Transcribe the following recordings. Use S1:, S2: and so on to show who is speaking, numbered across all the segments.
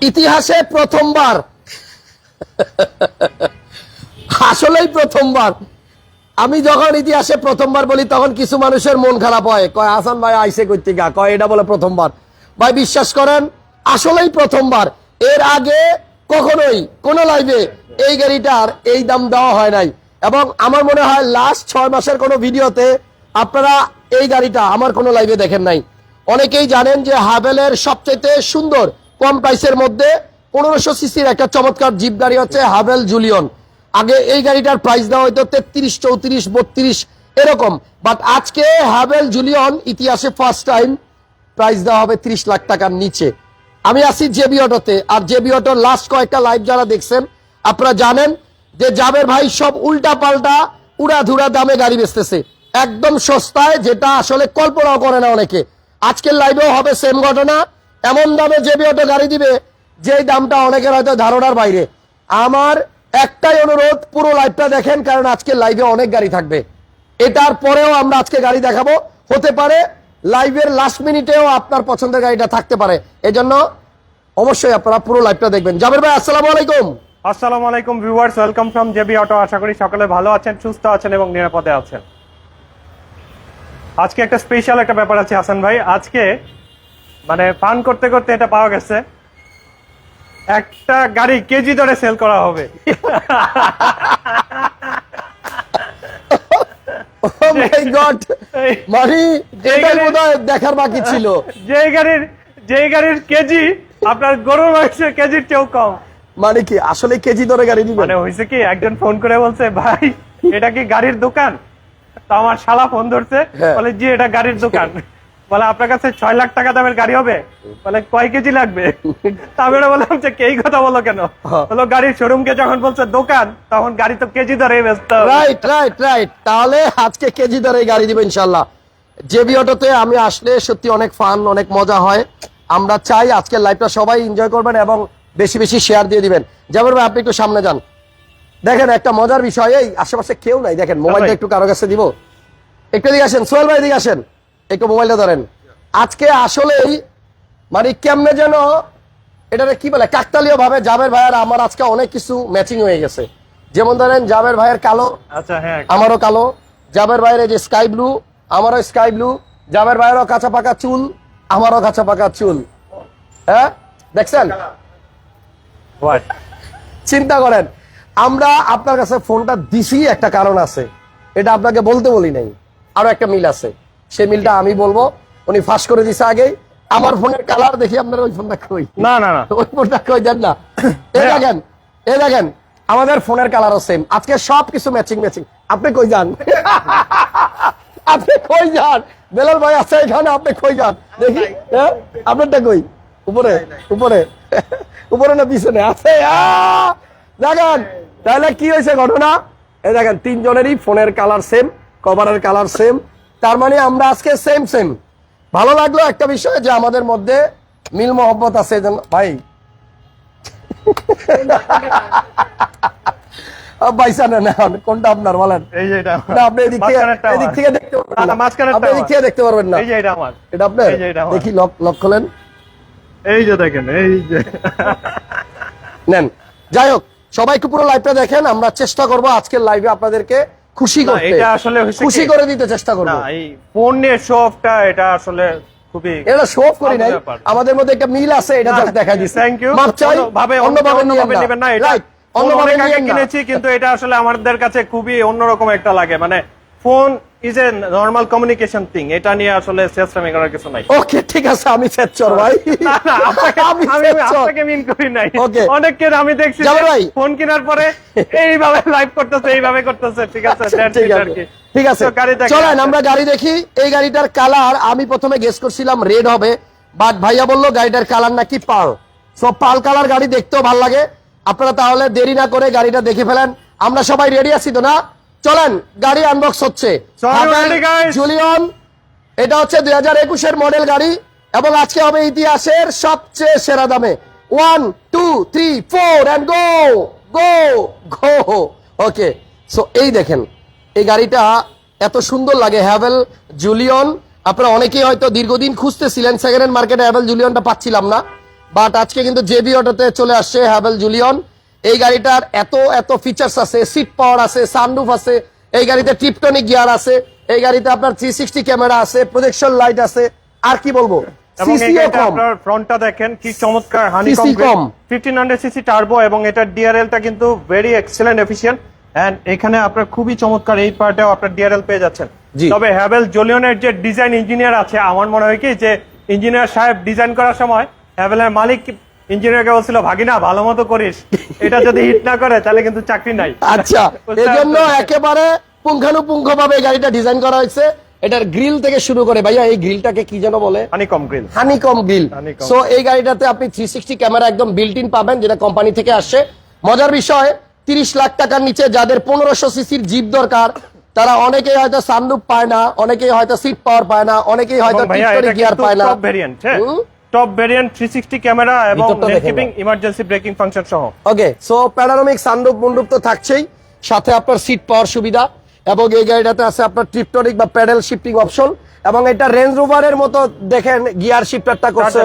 S1: ইতিহাসে প্রথমবার। আসলেই প্রথমবার। আমি যখন ইতিহাসে প্রথমবার বলি, তখন কিছু মানুষের মন খারাপ হয়। কয়, হাসান ভাই আইসে করতে গা? কয়, এটা বলে প্রথমবার। ভাই, বিশ্বাস করেন, আসলেই প্রথমবার। এর আগে কখনোই, কোন লাইভে এই গাড়িটার এই দাম দেওয়া হয় নাই। এবং আমার মনে হয় লাস্ট ছয় মাসের কোনো ভিডিওতে আপনারা এই গাড়িটা আমার কোনো লাইভে দেখেন নাই। অনেকেই জানেন যে হাভেলের সবচেয়ে সুন্দর কম প্রাইসের মধ্যে পনেরোশো সিসির একটা চমৎকার জিপ গাড়ি হচ্ছে হাভেল জুলিয়ন আগে এই গাড়িটার প্রাইস দেওয়া হয়তো তেত্রিশ, চৌত্রিশ, বত্রিশ, এরকম। বাট আজকে হাভেল জুলিয়ন ইতিহাসে ফার্স্ট টাইম প্রাইস দেওয়া হবে ত্রিশ লাখ টাকার নিচে। আমি আছি জেবি অটোতে আর জেবি অটোর লাস্ট কয়েকটা লাইভ যারা দেখছেন, আপনারা জানেন যে জাবের ভাই সব উল্টা পাল্টা উড়াধুরা দামে গাড়ি বেচতেছে। একদম সস্তায়, যেটা আসলে কল্পনাও করে না অনেকে। আজকের লাইভেও হবে সেম ঘটনা। এমন দামে জেবি অটো গাড়ি দিবে, যেই দামটা অনেকের হয়তো ধারণার বাইরে। আমার একটাই অনুরোধ, পুরো লাইভটা দেখেন, কারণ আজকের লাইভে অনেক গাড়ি থাকবে। এটার পরেও আমরা আজকে গাড়ি দেখাবো। হতে পারে লাইভের লাস্ট মিনিটেও আপনার পছন্দের গাড়িটা থাকতে পারে। এজন্য অবশ্যই আপনারা পুরো লাইভটা দেখবেন। জাবের ভাই, আসসালামু আলাইকুম।
S2: আসসালামু আলাইকুম viewers welcome from JB auto আশা করি সকলে ভালো আছেন, সুস্থ আছেন এবং নিরাপদে আছেন। আজকে একটা স্পেশাল একটা ব্যাপার আছে, হাসান ভাই। আজকে মানে পান করতে করতে এটা পাওয়া গেছে। একটা গাড়ি কেজি দরে সেল করা হবে।
S1: মানে
S2: গাড়ির-
S1: দেখার বাকি ছিল।
S2: যে গাড়ির যে গাড়ির কেজি আপনার গরুর মাংসের কেজির চেয়েও কম।
S1: মানে কি আসলে কেজি ধরে গাড়ি
S2: মানে হয়েছে কি একজন ফোন করে বলছে ভাই এটা কি গাড়ির দোকান? তো আমার শালা ফোন ধরছে
S1: হ্যাঁ।
S2: বলে জি এটা গাড়ির দোকান। বলে আপনার কাছে ছয় লাখ টাকা দামের গাড়ি হবে? বলে কয় কেজি লাগবে? তা আমি বললাম যে এই কথা বলো কেন?
S1: হ্যাঁ।
S2: বলো গাড়ির শোরুমকে যখন বলছে দোকান তখন গাড়ি তো কেজি ধরে ব্যস্ত।
S1: রাইট রাইট রাইট তাহলে আজকে কেজি ধরে গাড়ি দিব ইনশাল্লাহ জেবি অটোতে আমি আসলে সত্যি অনেক ফান অনেক মজা হয়। আমরা চাই আজকের লাইভটা সবাই এনজয় করবেন এবং বেশি বেশি শেয়ার দিয়ে দিবেন। যেমন ভাই আপনি একটু সামনে যান। দেখেন একটা মজার বিষয় এই আশেপাশে কেউ নাই। দেখেন মোবাইলটা একটু কারও কাছে দিব। একটু দিকে আসেন সোহেল ভাই দিকে আসেন। একটু মোবাইলটা ধরেন। আজকে আসলেই মানে কেমনে যেন এটারে কি বলে কাকতালীয় ভাবে জাবের ভাইয়ের আমার আজকে অনেক কিছু ম্যাচিং হয়ে গেছে। যেমন ধরেন জাবের ভাইয়ের কালো
S2: আচ্ছা হ্যাঁ।
S1: আমারও কালো। জাবের ভাইয়ের এই যে স্কাই ব্লু আমারও স্কাই ব্লু জাবের ভাইয়েরও কাঁচা পাকা চুল আমারও কাঁচা পাকা চুল। হ্যাঁ? দেখছেন? চিন্তা করেন আমরা আপনার কাছে ফোনটা দিছি একটা কারণ আছে। এটা আপনাকে বলতে বলি নাই। আরও একটা মিল আছে। সেই মিলটা আমি বলব উনি ফাঁস করে দিছে আগেই। আমার ফোনের কালার দেখি আপনার ওই ফোনটা কই?
S2: না না না।
S1: ওই ফোনটা কই দেন না। এ দেখেন এ দেখেন আমাদের ফোনের কালারও সেম আজকে সব কিছু ম্যাচিং ম্যাচিং আপনি কই যান? আপনি কই যান? বেলাল ভাই আছে এখানে আপনি কই যান? দেখি হ্যাঁ? আপনারটা কই? উপরে উপরে। উপরে না পিছনে? আছে! দেখেন তাহলে কি হয়েছে ঘটনা? এ দেখেন তিনজনেরই ফোনের কালার সেম কভারের কালার সেম তার মানে আমরা আজকে সেম সেম ভালো লাগল একটা বিষয় যে আমাদের মধ্যে মিল মহব্বত আছে ভাই। না কোনটা আপনার বলেন?
S2: এই যে এটা
S1: আপনি এদিক থেকে এদিক থেকে দেখতে পারবেন
S2: না,
S1: আপনি এদিক
S2: আমার।
S1: থেকে দেখতে পারবেন না।
S2: এই যে এটা আমার।
S1: এটা আপনার?
S2: এই যে এটা আমার।
S1: দেখি লক লক খোলেন।
S2: এই যে দেখেন এই যে।
S1: নেন। যাই হোক সবাই পুরো লাইভটা দেখেন। আমরা চেষ্টা করব আজকের লাইভে আপনাদেরকে খুশি করতে।
S2: এটা আসলে
S1: খুশি করে দিতে চেষ্টা করব।
S2: না এই এটা আসলে খুবই
S1: এটা করি নাই। আমাদের মধ্যে একটা মিল আছে এটা জাস্ট দেখা দিছি
S2: থ্যাংক ইউ
S1: মাপ চাই
S2: ভাবে
S1: অন্যভাবে
S2: নেবেন না এটা
S1: অন্যভাবে
S2: কিনেছি কিন্তু এটা আসলে আমাদের কাছে খুবই অন্যরকম একটা লাগে। মানে phone is a normal communication thing এটা নিয়ে আসলে সিস্টেমে করার কিছু নাই।
S1: ওকে ঠিক আছে আমি সেচ্চর ভাই। আমি
S2: আমি আপনাকে মিন করি নাই।
S1: Okay.
S2: অনেককে আমি দেখছি
S1: ভাই।
S2: ফোন কেনার পরে এইভাবে লাইভ করতেছে এইভাবে করতেছে ঠিক আছে
S1: আচ্ছা, ঠিক আছে। ঠিক আছে। চলেন আমরা গাড়ি দেখি। এই গাড়িটার কালার আমি প্রথমে গেস করছিলাম রেড হবে বাট ভাইয়া বলল গাড়িটার কালার নাকি পাল। সো পাল কালার গাড়ি দেখতেও ভালো লাগে। আপনারা তাহলে দেরি না করে গাড়িটা দেখে ফেলেন। আমরা সবাই রেডি আছি তো না? চলেন গাড়ি আনবক্স হচ্ছে? জুলিয়ন এটা হচ্ছে দুই হাজার একুশের মডেল গাড়ি এবং আজকে হবে ইতিহাসের সবচেয়ে সেরা দামে। One two three four and go go go okay so এই দেখেন এই গাড়িটা এত সুন্দর লাগে হ্যাভেল জুলিয়ন আপনারা অনেকেই হয়তো দীর্ঘদিন খুঁজতেছিলেন সেকেন্ড হ্যান্ড মার্কেটে হ্যাভেল জুলিয়নটা পাচ্ছিলাম না। বাট আজকে কিন্তু জেবি অটোতে চলে আসছে হ্যাভেল জুলিয়ন এই গাড়িটার এত এত ফিচার্স আছে সিট পাওয়ার আছে সানরুফ আছে এই গাড়িতে টিপটনিক গিয়ার আছে এই গাড়িতে আপনার থ্রি সিক্সটি ক্যামেরা আছে প্রজেকশন লাইট আছে আর কি বলব?
S2: ফ্রন্টটা দেখেন কি চমৎকার
S1: কম।
S2: সিসি টার্বো এবং ডিআরএলটা কিন্তু ভেরি এক্সেলেন্ট এফিসিয়েন্ট এন্ড এখানে আপনার খুবই চমৎকার এই পার্টেও আপনার ডিআরএল পেয়ে যাচ্ছেন। তবে হ্যাভেল জোলিয়নের যে ডিজাইন ইঞ্জিনিয়ার আছে আমার মনে হয় কি যে ইঞ্জিনিয়ার সাহেব ডিজাইন করার সময় হ্যাভেলের মালিক ইঞ্জিনিয়ারকে বলছিল ভাগিনা ভালো মতো করিস। এটা যদি হিট না করে তাহলে কিন্তু চাকরি নাই।
S1: আচ্ছা এই একেবারে পুঙ্খানুপুঙ্খ ভাবে গাড়িটা ডিজাইন করা হয়েছে। এটার গ্রিল থেকে শুরু করে ভাইয়া এই গ্রিলটাকে কি যেন বলে?
S2: Honey comb grill
S1: honeycomb grill so এই গাড়িটাতে আপনি থ্রি সিক্সটি ক্যামেরা একদম বিল্ট ইন পাবেন যেটা কোম্পানি থেকে আসে। মজার বিষয় তিরিশ লাখ টাকার নিচে যাদের পনেরোশো সিসির জিপ দরকার তারা অনেকেই হয়তো সানরুফ পায় না অনেকেই হয়তো সিট পাওয়ার পায় না অনেকেই হয়তো গিয়ার পায় না।
S2: টপ ভেরিয়েন্ট হ্যাঁ
S1: হুম?
S2: 360 ক্যামেরা এবং কিপিং ইমার্জেন্সি ব্রেকিং ফাংশন সহ।
S1: ওকে সো প্যানারোমিক সানরুফ মন্ডুপ তো থাকছেই। সাথে আপনার সিট পাওয়ার সুবিধা এবং এই গাড়িটাতে আছে আপনার ট্রিপটনিক বা প্যাডেল শিফটিং অপশন এবং এটা রেঞ্জ রোভারের মতো দেখেন গিয়ার শিফটারটা করছে।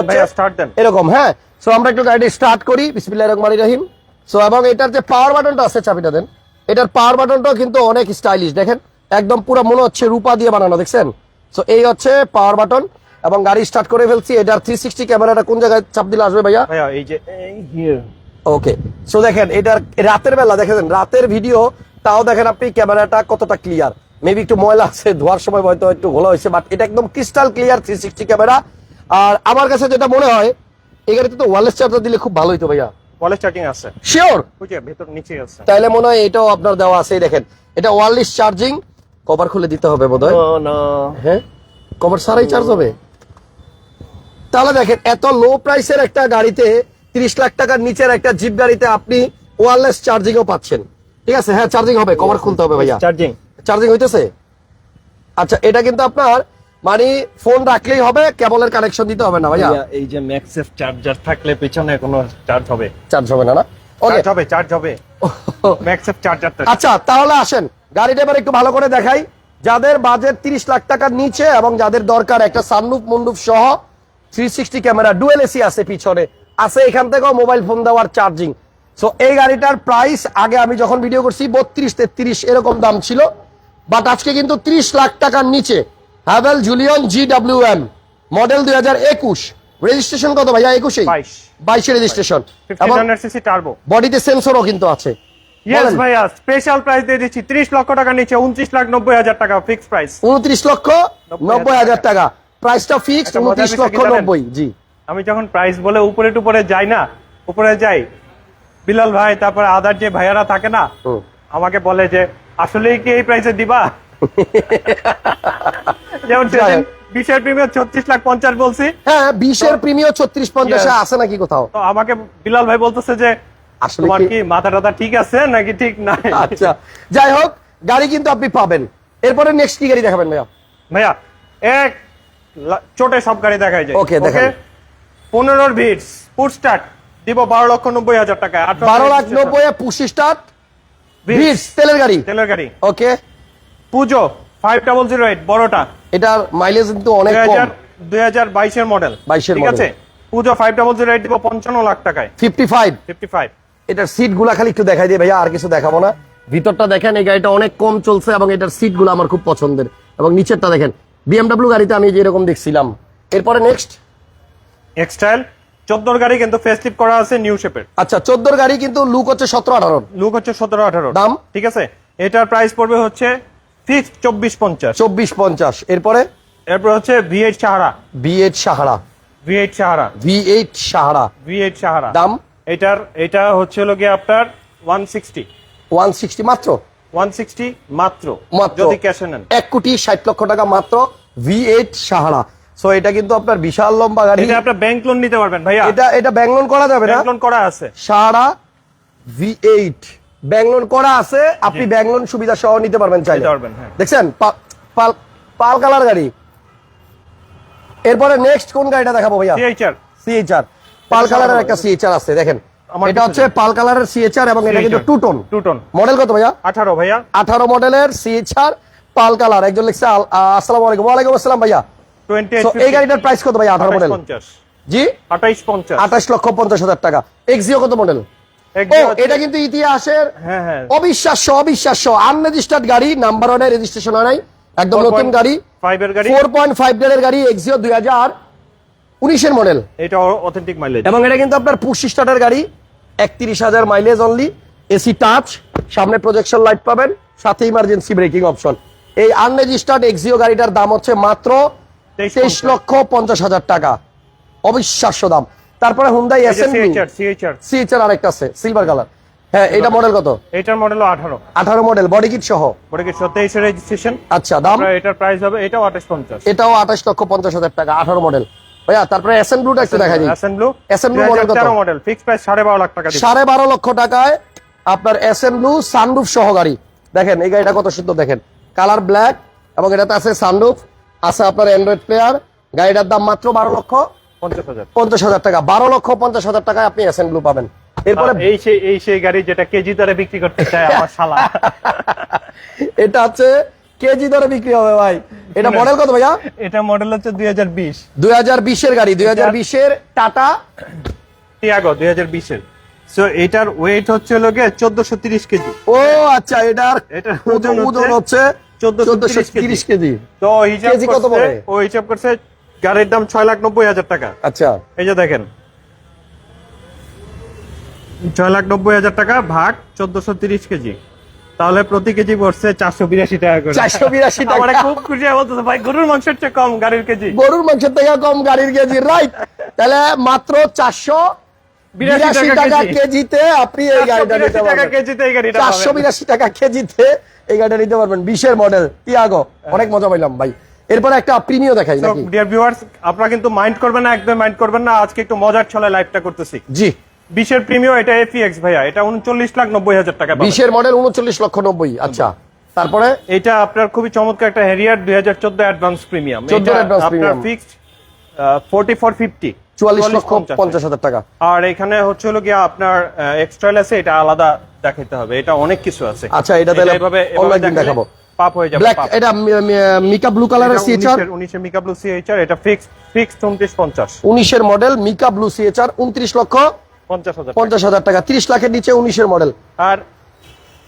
S1: এরকম হ্যাঁ? সো আমরা একটু গাড়িটি স্টার্ট করি। বিসমিল্লাহির রহমানির রহিম। সো এবং এটার যে পাওয়ার বাটনটা আছে চাবিটা দেন। এটার পাওয়ার বাটনটাও কিন্তু অনেক স্টাইলিশ দেখেন? একদম পুরো মনে হচ্ছে রূপা দিয়ে বানানো দেখছেন? সো এই হচ্ছে পাওয়ার বাটন এবং গাড়ি স্টার্ট করে ফেলছি। এটার থ্রি সিক্সটি ক্যামেরাটা কোন জায়গায় চাপ দিলে আসবে ভাইয়া?
S2: ভাইয়া এই যে
S1: ওকে সো দেখেন এটার রাতের বেলা দেখেন রাতের ভিডিও তাও দেখেন আপনি ক্যামেরাটা কতটা ক্লিয়ার মেবি একটু ময়লা আছে ধোয়ার সময় হয়তো একটু ঘোলা হয়েছে বাট এটা একদম crystal clear three sixty camera আর আমার কাছে যেটা মনে হয় এই গাড়িতে তো ওয়ারলেস চার্জার দিলে খুব ভালো হতো ভাইয়া।
S2: ওয়ালে চার্জিং আছে।
S1: শিওর
S2: ভেতর নিচে আছে।
S1: মনে হয় এটাও আপনার দেওয়া আছে দেখেন। এটা ওয়ারলেস চার্জিং কভার খুলে দিতে হবে বোধ হয় হ্যাঁ? কভার সারাই চার্জ হবে? তাহলে দেখেন এত লো প্রাইসের একটা গাড়িতে তিরিশ লাখ টাকার নিচের একটা জিপ গাড়িতে আপনি ওয়ারলেস চার্জিংও পাচ্ছেন। ঠিক আছে? হ্যাঁ চার্জিং হবে কভার খুলতে হবে ভাইয়া।
S2: চার্জিং
S1: চার্জিং হইতেছে? আচ্ছা এটা কিন্তু আপনার মানে ফোন রাখলেই হবে কেবলের কানেকশন দিতে হবে না ভাইয়া।
S2: এই যে ম্যাক্সেফ চার্জার থাকলে পেছনে কোনো চার্জ হবে?
S1: চার্জ হবে না না? ওকে
S2: চার্জ হবে চার্জ হবে। ম্যাক্সেফ চার্জারটা
S1: আচ্ছা তাহলে আসেন গাড়িটা এবার একটু ভালো করে দেখাই। যাদের বাজেট তিরিশ লাখ টাকার নিচে এবং যাদের দরকার একটা সানরুফ মন্ডুপ সহ three sixty camera dual AC আছে পিছনে। আছে এখান থেকেও মোবাইল ফোন দেওয়ার চার্জিং সো এই গাড়িটার প্রাইস আগে আমি যখন ভিডিও করছি বত্রিশ তেত্রিশ এরকম দাম ছিল। বাট আজকে কিন্তু ত্রিশ লাখ টাকার নিচে। Haval Jolion G W M model দুই হাজার একুশ। রেজিস্ট্রেশন কত ভাইয়া একুশে
S2: 22
S1: বাইশে। রেজিস্ট্রেশন এবং
S2: 1500 সিসি
S1: বডিতে সেন্সরও কিন্তু আছে।
S2: ইয়েস ভাইয়া স্পেশাল প্রাইস দিয়ে দিচ্ছি। 30 লক্ষ টাকা নিচে 29 লাখ 90 হাজার টাকা ফিক্স প্রাইস
S1: উনত্রিশ লক্ষ নব্বই হাজার টাকা। প্রাইসটা ফিক্সড
S2: একটা মজার
S1: উনত্রিশ
S2: বিষয়
S1: লক্ষ
S2: কি জানেন?
S1: নব্বই জি।
S2: আমি যখন প্রাইস বলে উপরে টুপরে যাই না উপরে যাই বিলাল ভাই তারপরে আদার যে ভাইয়ারা থাকে না আমাকে বলে যে আসলেই কি এই প্রাইসে দিবা? যেমন বিশের প্রিমিয়ার ছত্রিশ লাখ পঞ্চাশ বলছি।
S1: হ্যাঁ বিশের প্রিমিয়ার ছত্রিশ পঞ্চাশে. আছে নাকি কোথাও?
S2: তো আমাকে বিলাল ভাই বলতেছে যে
S1: আসলে
S2: তোমার
S1: কি-
S2: মাথা টাথা ঠিক আছে নাকি ঠিক নাই?
S1: আচ্ছা। যাই হোক গাড়ি কিন্তু আপনি পাবেন। এরপরে নেক্সট কি গাড়ি দেখাবেন ভাইয়া?
S2: ভাইয়া এক চোটে সব গাড়ি দেখাই যায়।
S1: Okay, দেখান।
S2: পনেরোর ভিড় ফুড স্টার্ট দিব বারো লক্ষ নব্বই হাজার টাকা
S1: বারো লাখ নব্বই পুশি স্টার্ট
S2: Vitz,
S1: তেলের গাড়ি?
S2: তেলের গাড়ি।
S1: ওকে
S2: পুজো ফাইভ ডাবল জিরো এইট বড়টা।
S1: এটার মাইলেজ কিন্তু অনেক কম।
S2: হাজার দুই হাজার বাইশের মডেল
S1: 22 এর
S2: ঠিক আছে? পুজো ফাইভ ডাবল জিরো এইট দিব পঞ্চান্ন লাখ টাকায়।
S1: ফিফটি ফাইভ
S2: ফিফটি ফাইভ
S1: এটার সিটগুলা খালি একটু দেখাই দিয়ে ভাইয়া আর কিছু দেখাবো না। ভিতরটা দেখেন এই গাড়িটা অনেক কম চলছে এবং এটার সিটগুলো আমার খুব পছন্দের। এবং নিচেরটা দেখেন বিএমডাব্লিউ গাড়িতে আমি যেরকম দেখছিলাম। এরপরে নেক্সট
S2: এক্সটাইল চোদ্দোর গাড়ি কিন্তু ফেসলিপ করা আছে নিউ শেপের
S1: আচ্ছা চোদ্দোর গাড়ি কিন্তু লুক হচ্ছে সতেরো আঠারো।
S2: লুক হচ্ছে সতেরো আঠারো।
S1: দাম?
S2: ঠিক আছে? এটার প্রাইস পড়বে হচ্ছে ফিক্স চব্বিশ পঞ্চাশ।
S1: চব্বিশ পঞ্চাশ। এরপরে?
S2: এরপর হচ্ছে V eight Sahara
S1: V eight Sahara
S2: V eight Sahara
S1: V eight Sahara
S2: V eight Sahara
S1: দাম?
S2: এটার এটা হচ্ছে হলো গিয়ে আপনার ওয়ান সিক্সটি
S1: ওয়ান সিক্সটি মাত্র?
S2: ওয়ান সিক্সটি মাত্র
S1: মাত্র।
S2: যদি ক্যাশে নেন।
S1: এক কোটি ষাট লক্ষ টাকা মাত্র ভি এইট সাহারা। সো এটা কিন্তু আপনার বিশাল লম্বা গাড়ি।
S2: এটা আপনার ব্যাংক লোন নিতে পারবেন ভাইয়া।
S1: এটা এটা ব্যাংলোন করা যাবে না।
S2: ব্যাংক লোন করা আছে।
S1: সাহারা করা আপনি ব্যাংলোন সুবিধা সহ নিতে পারবেন চাইলে।
S2: হ্যাঁ।
S1: দেখছেন? পাল পাল কালার গাড়ি। এরপরে নেক্সট কোন গাড়িটা দেখাবো ভাইয়া?
S2: সিএইচআর
S1: সিএইচআর পাল কালারের একটা সিএইচআর আছে দেখেন। এটা হচ্ছে পাল কালারের সিএইচআর এবং এটা কিন্তু two tone
S2: two tone
S1: model কত ভাইয়া?
S2: আঠারো ভাইয়া।
S1: আঠারো মডেলের সিএইচআর পাল কালার। একজন লিখছে আসসালামু আলাইকুম। ওয়ালাইকুম আসসালাম ভাইয়া। এই গাড়িটার প্রাইস কত ভাইয়া আঠারো মডেল জি?
S2: আঠাইশ পঞ্চাশ।
S1: আঠাশ লক্ষ পঞ্চাশ হাজার টাকা। এক্সিও কত মডেল এটা কিন্তু ইতিহাসের
S2: হ্যাঁ হ্যাঁ।
S1: অবিশ্বাস্য অবিশ্বাস্য আনরেজিস্টার্ড গাড়ি নাম্বার ওয়ানের রেজিস্ট্রেশন হয় নাই। একদম নতুন গাড়ি। ফোর পয়েন্ট ফাইভ এর গাড়ি এক্সিও দুই হাজার উনিশের মডেল
S2: এটা অথেন্টিক মাইলেজ
S1: এবং এটা কিন্তু আপনার পুশ স্টার্টের গাড়ি। একত্রিশ হাজার মাইলেজ অনলি এসি টাচ সামনে প্রজেকশন লাইট পাবেন সাথে ইমার্জেন্সি ব্রেকিং অপশন এই আনরেজিস্টার্ড এক্সিও গাড়িটার দাম হচ্ছে মাত্র
S2: তেইশ
S1: লক্ষ পঞ্চাশ হাজার টাকা। অবিশ্বাস্য দাম। তারপরে হুন্দাই এস এন সিএচআর আরেকটা আছে সিলভার কালার হ্যাঁ এটা মডেল কত?
S2: এটার মডেল আঠারো।
S1: আঠারো মডেল বডি কিট সহ।
S2: ওটা কি তেইশের রেজিস্ট্রেশন
S1: আচ্ছা দাম?
S2: এটার প্রাইস হবে এটাও আঠাশ পঞ্চাশ।
S1: এটাও আঠাশ লক্ষ পঞ্চাশ হাজার টাকা আঠারো মডেল ভাইয়া তারপরে এস এন ব্লুটা একটু দেখা দিই
S2: এসএন ব্লু
S1: কত?
S2: মডেল ফিক্স প্রাইস লাখ টাকা
S1: লক্ষ টাকায় আপনার এস এন ব্লু সানরুফ সহ গাড়ি। দেখেন এই গাড়িটা কত সুন্দর দেখেন। কালার ব্ল্যাক এবং এটাতে আছে সানরুফ আছে আপনার অ্যান্ড্রয়েড প্লেয়ার গাড়িটার দাম মাত্র বারো লক্ষ
S2: পঞ্চাশ হাজার।
S1: টাকা। বারো লক্ষ পঞ্চাশ হাজার টাকায় আপনি এস এন ব্লু পাবেন। এরপরে
S2: এই সেই এই সেই গাড়ি যেটা কেজি দরে বিক্রি করতে চায় আমার শালা।
S1: এটা হচ্ছে কেজি দরে বিক্রি হবে ভাই। এটা মডেল কত ভাইয়া?
S2: এটা মডেল হচ্ছে দুই হাজার বিশ।
S1: দুই হাজার বিশের গাড়ি দুই হাজার বিশের টাটা।
S2: টিয়াগো দুই হাজার বিশের। সো এটার ওয়েট হচ্ছে চোদ্দশো তিরিশ কেজি।
S1: ও আচ্ছা এটার
S2: এটার
S1: ওজন
S2: ওজন
S1: হচ্ছে
S2: হচ্ছে?
S1: চোদ্দশো
S2: 1430
S1: তিরিশ কেজি।
S2: তো হিসাব
S1: কত পড়ে?
S2: ও হিসাব করছে গাড়ির দাম ছয় লাখ নব্বই হাজার টাকা।
S1: আচ্ছা।
S2: এই যে দেখেন। ছয় লাখ নব্বই হাজার টাকা ভাগ চোদ্দশো তিরিশ কেজি। তাহলে প্রতি কেজি পড়ছে চারশো বিরাশি টাকা করে।
S1: 482 টাকা।
S2: খুব খুশি বলতেছে ভাই গরুর মাংসের চেয়ে কম গাড়ির কেজি।
S1: গরুর মাংসের থেকে কম গাড়ির কেজি রাইট তাহলে মাত্র চারশো
S2: বিরাশি
S1: বিরাশি
S2: টাকা
S1: কেজিতে আপনি এই গাড়িটা নিতে পারবেন। চারশো বিরাশি টাকা কেজিতে এই গাড়িটা নিতে পারবেন। বিশের মডেল তিয়াগো অনেক মজা পাইলাম ভাই। এরপরে একটা প্রিমিও দেখাই নাকি?
S2: dear viewers, আপনারা কিন্তু মাইন্ড করবেন না একদম মাইন্ড করবেন না। আজকে একটু মজার ছলে লাইভটা করতেছি।
S1: জি।
S2: বিশের প্রিমিয়াম এটা এফিএক্স ভাইয়া এটা উনচল্লিশ লাখ নব্বই হাজার টাকা
S1: বিশের মডেল উনচল্লিশ লক্ষ নব্বই আচ্ছা। তারপরে?
S2: এটা আপনার খুবই চমৎকার একটা হেরিয়ার দুই হাজার চোদ্দ অ্যাডভান্স প্রিমিয়াম
S1: 14
S2: আপনার ফিক্সড ফোর্টি ফোর ফিফটি
S1: চুয়াল্লিশ লক্ষ পঞ্চাশ হাজার টাকা।
S2: আর এখানে হচ্ছে হলো গিয়া আপনার এক্সট্রা আছে এটা আলাদা দেখাইতে হবে। এটা অনেক কিছু আছে।
S1: আচ্ছা, এটা তাহলে
S2: এভাবে
S1: অন্য দেখাবো।
S2: পাপ হয়ে যাবে
S1: ব্ল্যাক এটা মিকা ব্লু কালারের
S2: এটা
S1: সিএচআর
S2: 19 উনিশের মিকা ব্লু সিএইচআর এটা ফিক্সড ফিক্সড উনত্রিশ পঞ্চাশ।
S1: উনিশের মডেল মিকা ব্লু সিএচআর উনত্রিশ লক্ষ
S2: পঞ্চাশ হাজার
S1: টাকা। তিরিশ লাখের নিচে উনিশের মডেল
S2: আর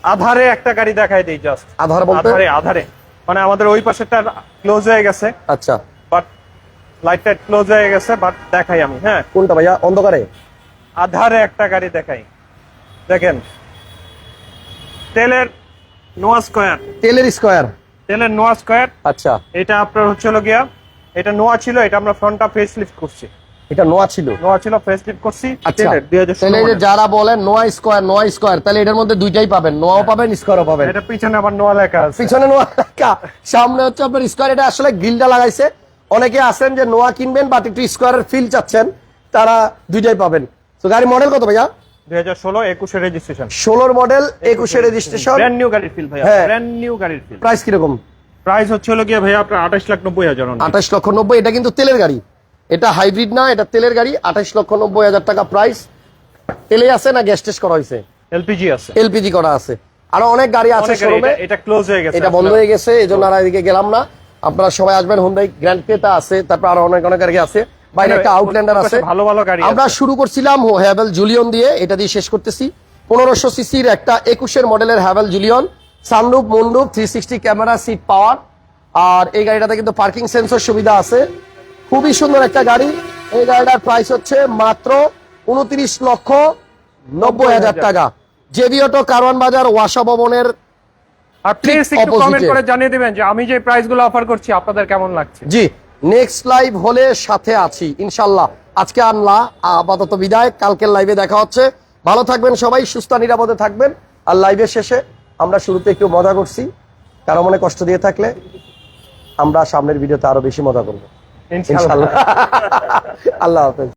S2: আধারে একটা গাড়ি দেখাই দেই জাস্ট
S1: আধার বলতে?
S2: আধারে আধারে। মানে আমাদের ওই পাশেরটা ক্লোজ হয়ে গেছে।
S1: আচ্ছা।
S2: বাট লাইটটা ক্লোজ হয়ে গেছে বাট দেখাই আমি হ্যাঁ।
S1: কোনটা ভাইয়া? অন্ধকারে?
S2: আধারে একটা গাড়ি দেখাই। দেখেন। তেলের নোয়া স্কোয়ার।
S1: তেলের স্কোয়ার।
S2: তেলের নোয়া স্কোয়ার।
S1: আচ্ছা।
S2: এটা আপনার হচ্ছে হলো গিয়া এটা নোয়া ছিল এটা আমরা ফ্রন্টটা ফেস লিফট করছি।
S1: এটা নোয়া ছিল।
S2: নোয়া ছিল করছি
S1: আচ্ছা। তাহলে যে যারা বলেন নোয়া স্কোয়ার নোয়া স্কোয়ার তাহলে এটার মধ্যে দুইটাই পাবেন। নোয়াও পাবেন স্কোয়ারও পাবেন।
S2: এটা পিছনে আবার নোয়া লেখা আছে।
S1: পিছনে নোয়া লেখা। সামনে হচ্ছে আপনার স্কোয়ার এটা আসলে গ্রিলটা লাগাইছে। অনেকে আছেন যে নোয়া কিনবেন বাট একটু স্কোয়ারের ফিল চাচ্ছেন তারা দুইটাই পাবেন। তো গাড়ি মডেল কত ভাইয়া?
S2: দুই হাজার ষোলো একুশে রেজিস্ট্রেশন
S1: ষোলোর মডেল রেজিস্ট্রেশন
S2: ব্র্যান্ড নিউ গাড়ির ফিল ভাইয়া
S1: হ্যাঁ।
S2: ব্র্যান্ড নিউ গাড়ির ফিল
S1: প্রাইস কীরকম?
S2: প্রাইস হচ্ছে হলো গিয়ে ভাইয়া আপনার আঠাশ লাখ নব্বই হাজার only।
S1: আঠাশ লক্ষ নব্বই এটা কিন্তু তেলের গাড়ি। এটা হাইব্রিড না এটা তেলের গাড়ি আঠাশ লক্ষ নব্বই হাজার টাকা প্রাইস তেলে আছে না গ্যাস টেস্ট করা হয়েছে
S2: এলপিজি আছে।
S1: এলপিজি করা আছে। আরও অনেক গাড়ি আছে শোরুমে
S2: এটা- এটা ক্লোজ হয়ে গেছে
S1: এটা বন্ধ হয়ে গেছে এই জন্য আর এদিকে গেলাম না। আপনারা সবাই আসবেন হুন্দাই গ্র্যান্ড ক্রেতা আছে তারপর আরও অনেক অনেক গাড়ি আছে। বাইরে একটা আউটল্যান্ডার আছে।
S2: ভালো ভালো গাড়ি
S1: আমরা শুরু করছিলাম হ্যাভেল জুলিয়ন দিয়ে এটা দিয়ে শেষ করতেছি। পনেরোশো সিসির একটা একুশের মডেলের Haval Jolion sunroof মুন্ডুপ three sixty camera seat power আর এই গাড়িটাতে কিন্তু পার্কিং সেন্সর সুবিধা আছে। খুবই সুন্দর একটা গাড়ি। এই গাড়িটার প্রাইস হচ্ছে মাত্র উনত্রিশ লক্ষ নব্বই হাজার টাকা। জেবি অটো কারওয়ান বাজার ওয়াসা ভবনের
S2: জানিয়ে দিবেন যে আমি যে প্রাইসগুলো অফার করছি আপনাদের কেমন লাগছে?
S1: জি নেক্সট লাইভ হলে সাথে আছি ইনশাল্লাহ আজকে আনলা আপাতত বিদায় কালকের লাইভে দেখা হচ্ছে। ভালো থাকবেন সবাই সুস্থ নিরাপদে থাকবেন। আর লাইভের শেষে আমরা শুরুতে একটু মজা করছি। কারও মনে কষ্ট দিয়ে থাকলে আমরা সামনের ভিডিওতে আরও বেশি মজা করব।
S2: ইনশাআল্লাহ।
S1: আল্লাহ হাফেজ।